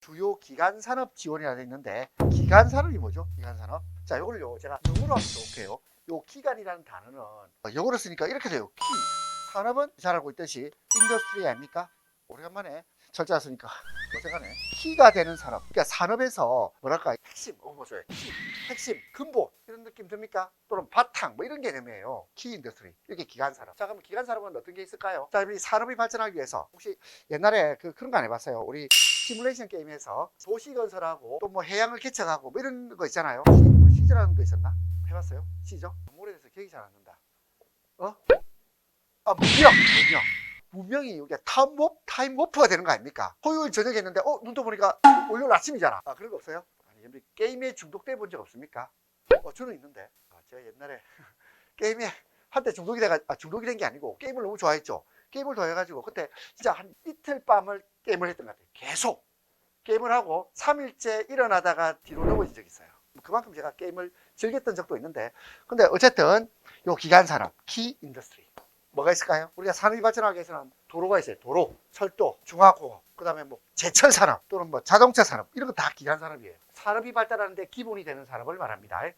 주요 기간 산업 지원이라 돼 있는데 기간 산업이 뭐죠? 기간 산업. 자, 이걸요 제가 영어로 하면 좋게요. 요 기간이라는 단어는 영어로 쓰니까 이렇게 돼요. 키. 산업은 잘 알고 있듯이 인더스트리 아닙니까? 오래간만에 철자 쓰니까 어색하네. 키가 되는 산업. 그러니까 산업에서 뭐랄까 핵심, 어, 보세요. 키, 핵심, 근본 느낌 듭니까? 또는 바탕 뭐 이런 개념이에요. 키 인더스트리. 이게 기간 산업. 자, 그럼 기간 산업은 어떤 게 있을까요? 자, 이 산업이 발전하기 위해서 혹시 옛날에 그 그런 거 안 해봤어요? 우리 시뮬레이션 게임에서 도시 건설하고 또 뭐 해양을 개척하고 뭐 이런 거 있잖아요. 시, 뭐 시즈라는 거 있었나? 해봤어요? 시죠? 오래돼서 기억이 잘 안 난다. 어? 아 문명, 문명. 문명이 이게 타임워프, 타임워프가 되는 거 아닙니까? 토요일 저녁에 했는데 어 눈떠 보니까 월요일 아침이잖아. 아 그런 거 없어요? 아니 여러분 게임에 중독돼 본 적 없습니까? 어 저는 있는데. 아, 제가 옛날에 게임에 한때 중독이 돼가 아, 중독이 된 게 아니고 게임을 너무 좋아했죠. 게임을 좋아해가지고 그때 진짜 한 이틀 밤을 게임을 했던 것 같아요. 계속 게임을 하고 3일째 일어나다가 뒤로 넘어진 적이 있어요. 그만큼 제가 게임을 즐겼던 적도 있는데 근데 어쨌든 요 기간 산업 키 인더스트리 뭐가 있을까요? 우리가 산업이 발전하기 위해서는 도로가 있어요. 도로, 철도, 중화공업, 그다음에 뭐 제철 산업 또는 뭐 자동차 산업 이런 거 다 기간 산업이에요. 산업이 발달하는데 기본이 되는 산업을 말합니다.